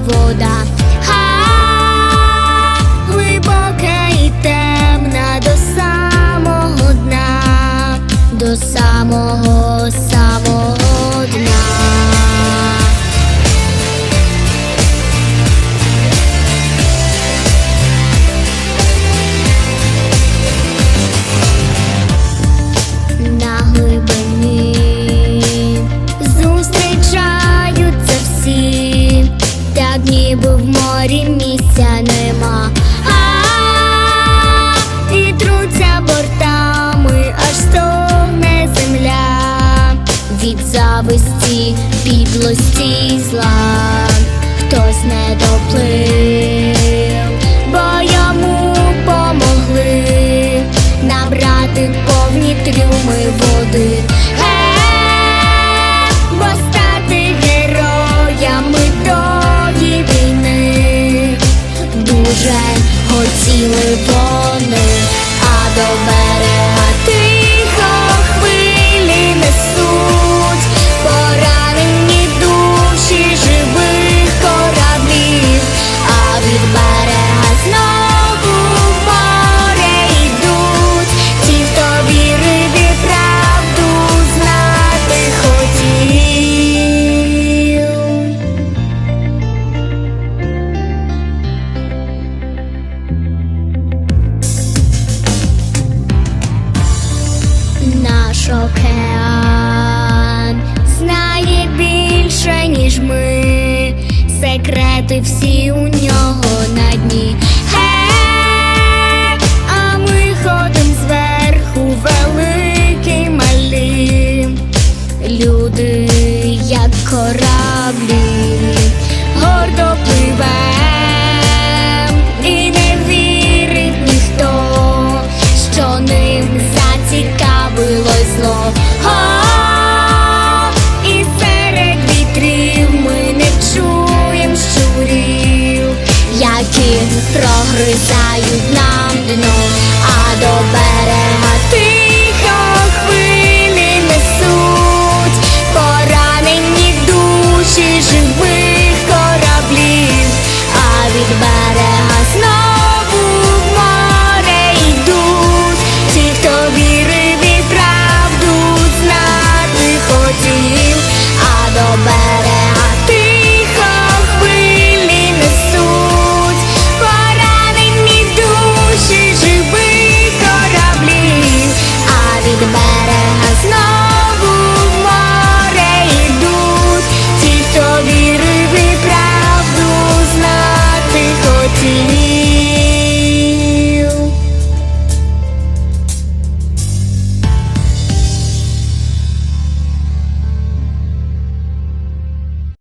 вода. Ха, глибока і темна до самого дна, до самого. Морі місця нема. А і бортами, аж стогне земля від зависті, підлості й зла. Хтось не доплив, бо йому помогли набрати повні трюми води. Океан знає більше, ніж ми. Секрети всі у нього на дні. які прогризають